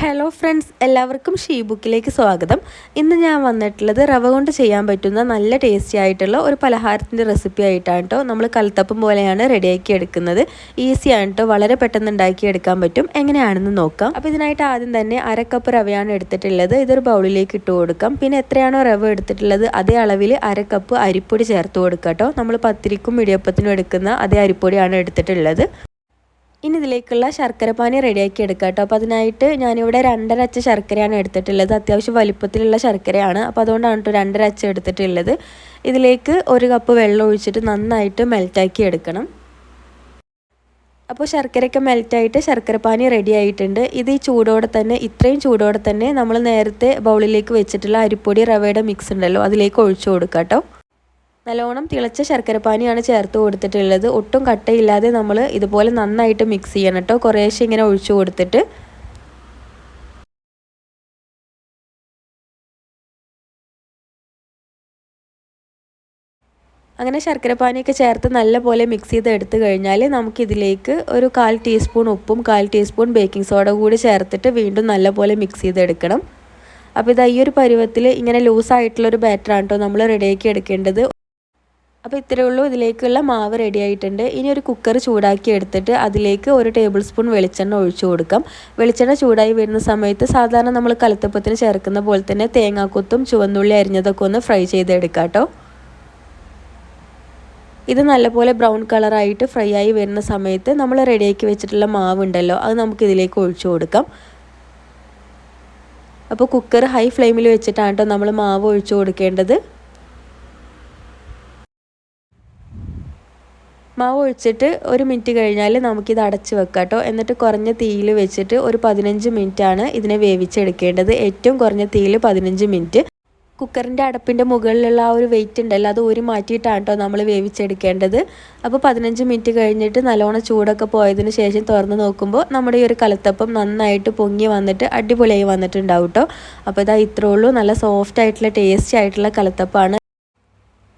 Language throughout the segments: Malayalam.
ഹലോ ഫ്രണ്ട്സ് എല്ലാവർക്കും ഷീ ബുക്കിലേക്ക് സ്വാഗതം. ഇന്ന് ഞാൻ വന്നിട്ടുള്ളത് റവ കൊണ്ട് ചെയ്യാൻ പറ്റുന്ന നല്ല ടേസ്റ്റി ആയിട്ടുള്ള ഒരു പലഹാരത്തിന്റെ റെസിപ്പി ആയിട്ടാണ് കേട്ടോ നമ്മൾ കൽത്തപ്പം പോലെയാണ് റെഡിയാക്കി എടുക്കുന്നത്. ഈസി ആണ് കേട്ടോ വളരെ പെട്ടെന്ന് ഉണ്ടാക്കി എടുക്കാൻ പറ്റും. എങ്ങനെയാണെന്ന് നോക്കാം. അപ്പോൾ ഇതിനായിട്ട് ആദ്യം തന്നെ അര കപ്പ് റവയാണ് എടുത്തിട്ടുള്ളത്. ഇതൊരു ബൗളിലേക്ക് ഇട്ട് കൊടുക്കാം. പിന്നെ എത്രയാണോ റവ എടുത്തിട്ടുള്ളത് അതേ അളവിൽ കപ്പ് അരിപ്പൊടി ചേർത്ത് കൊടുക്കാം കേട്ടോ നമ്മൾ പത്തിരിക്കും ഇടിയപ്പത്തിനും എടുക്കുന്ന അതേ അരിപ്പൊടിയാണ് എടുത്തിട്ടുള്ളത്. ഇനി ഇതിലേക്കുള്ള ശർക്കര പാനി റെഡിയാക്കി എടുക്കാം കേട്ടോ. അപ്പോൾ അതിനായിട്ട് ഞാനിവിടെ രണ്ടര അച്ച ശർക്കരയാണ് എടുത്തിട്ടുള്ളത്. അത്യാവശ്യം വലിപ്പത്തിലുള്ള ശർക്കരയാണ്. അപ്പോൾ അതുകൊണ്ടാണ് കേട്ടോ രണ്ടര അച്ച എടുത്തിട്ടുള്ളത്. ഇതിലേക്ക് ഒരു കപ്പ് വെള്ളം ഒഴിച്ചിട്ട് നന്നായിട്ട് മെൽറ്റാക്കി എടുക്കണം. അപ്പോൾ ശർക്കരയൊക്കെ മെൽറ്റായിട്ട് ശർക്കരപ്പാനി റെഡി ആയിട്ടുണ്ട്. ഇത് ഈ ചൂടോടെ തന്നെ ഇത്രയും ചൂടോടെ തന്നെ നമ്മൾ നേരത്തെ ബൗളിലേക്ക് വെച്ചിട്ടുള്ള അരിപ്പൊടി റവയുടെ മിക്സ് ഉണ്ടല്ലോ അതിലേക്ക് ഒഴിച്ചു കൊടുക്കാം കേട്ടോ. നല്ലോണം തിളച്ച ശർക്കരപ്പാനിയാണ് ചേർത്ത് കൊടുത്തിട്ടുള്ളത്. ഒട്ടും കട്ടയില്ലാതെ നമ്മൾ ഇതുപോലെ നന്നായിട്ട് മിക്സ് ചെയ്യണം കേട്ടോ കുറേശ്ശെ ഇങ്ങനെ ഒഴിച്ചു കൊടുത്തിട്ട്. അങ്ങനെ ശർക്കരപ്പാനിയൊക്കെ ചേർത്ത് നല്ലപോലെ മിക്സ് ചെയ്ത് എടുത്തു കഴിഞ്ഞാൽ നമുക്കിതിലേക്ക് ഒരു കാൽ ടീസ്പൂൺ ഉപ്പും കാൽ ടീസ്പൂൺ ബേക്കിംഗ് സോഡ കൂടി ചേർത്തിട്ട് വീണ്ടും നല്ലപോലെ മിക്സ് ചെയ്തെടുക്കണം അപ്പോൾ ഇതാ ഈ ഒരു പരുവത്തിൽ ഇങ്ങനെ ലൂസായിട്ടുള്ളൊരു ബാറ്ററാണ് കേട്ടോ നമ്മൾ റെഡിയാക്കി എടുക്കേണ്ടത്. അപ്പോൾ ഇത്രയേ ഉള്ളൂ. ഇതിലേക്കുള്ള മാവ് റെഡി ആയിട്ടുണ്ട്. ഇനി ഒരു കുക്കർ ചൂടാക്കി എടുത്തിട്ട് അതിലേക്ക് ഒരു ടേബിൾ സ്പൂൺ വെളിച്ചെണ്ണ ഒഴിച്ചു കൊടുക്കാം. വെളിച്ചെണ്ണ ചൂടായി വരുന്ന സമയത്ത് സാധാരണ നമ്മൾ കലത്തപ്പത്തിന് ചേർക്കുന്ന പോലെ തന്നെ തേങ്ങാക്കൊത്തും ചുവന്നുള്ളി അരിഞ്ഞതൊക്കെ ഒന്ന് ഫ്രൈ ചെയ്തെടുക്കാം കേട്ടോ. ഇത് നല്ലപോലെ ബ്രൗൺ കളറായിട്ട് ഫ്രൈ ആയി വരുന്ന സമയത്ത് നമ്മൾ റെഡിയാക്കി വെച്ചിട്ടുള്ള മാവ് ഉണ്ടല്ലോ അത് നമുക്ക് ഇതിലേക്ക് ഒഴിച്ചു കൊടുക്കാം. അപ്പോൾ കുക്കർ ഹൈ ഫ്ലെയിമിൽ വെച്ചിട്ടാണ് കേട്ടോ നമ്മൾ മാവ് ഒഴിച്ചു കൊടുക്കേണ്ടത്. മാവ് ഒഴിച്ചിട്ട് ഒരു മിനിറ്റ് കഴിഞ്ഞാൽ നമുക്കിത് അടച്ച് വെക്കാം കേട്ടോ. എന്നിട്ട് കുറഞ്ഞ തീയിൽ വെച്ചിട്ട് ഒരു പതിനഞ്ച് മിനിറ്റാണ് ഇതിനെ വേവിച്ചെടുക്കേണ്ടത്. ഏറ്റവും കുറഞ്ഞ തീയിൽ പതിനഞ്ച് മിനിറ്റ്. കുക്കറിന്റെ അടപ്പിന്റെ മുകളിലുള്ള ആ ഒരു വെയിറ്റ് ഉണ്ടല്ലോ അത് ഒരു മാറ്റിയിട്ടാണ് കേട്ടോ നമ്മൾ വേവിച്ചെടുക്കേണ്ടത്. അപ്പോൾ പതിനഞ്ച് മിനിറ്റ് കഴിഞ്ഞിട്ട് നല്ലോണം ചൂടൊക്കെ പോയതിന് ശേഷം തുറന്ന് നോക്കുമ്പോൾ നമ്മുടെ ഈ ഒരു കലത്തപ്പം നന്നായിട്ട് പൊങ്ങി വന്നിട്ട് അടിപൊളിയായി വന്നിട്ടുണ്ടാവും കേട്ടോ. അപ്പോൾ ഇതാ ഇത്രേ ഉള്ളൂ. നല്ല സോഫ്റ്റ് ആയിട്ടുള്ള ടേസ്റ്റി ആയിട്ടുള്ള കലത്തപ്പാണ്.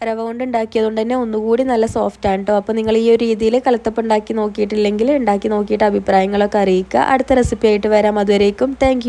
റവ കൊണ്ട് ഉണ്ടാക്കിയതുകൊണ്ട് തന്നെ ഒന്നുകൂടി നല്ല സോഫ്റ്റ് ആണ് കേട്ടോ അപ്പോൾ നിങ്ങൾ ഈ ഒരു രീതിയിൽ കലത്തപ്പം ഉണ്ടാക്കി നോക്കിയിട്ടില്ലെങ്കിൽ ഉണ്ടാക്കി നോക്കിയിട്ട് അഭിപ്രായങ്ങളൊക്കെ അറിയിക്കുക. അടുത്ത റെസിപ്പി ആയിട്ട് വരാം. അതുവരേക്കും താങ്ക്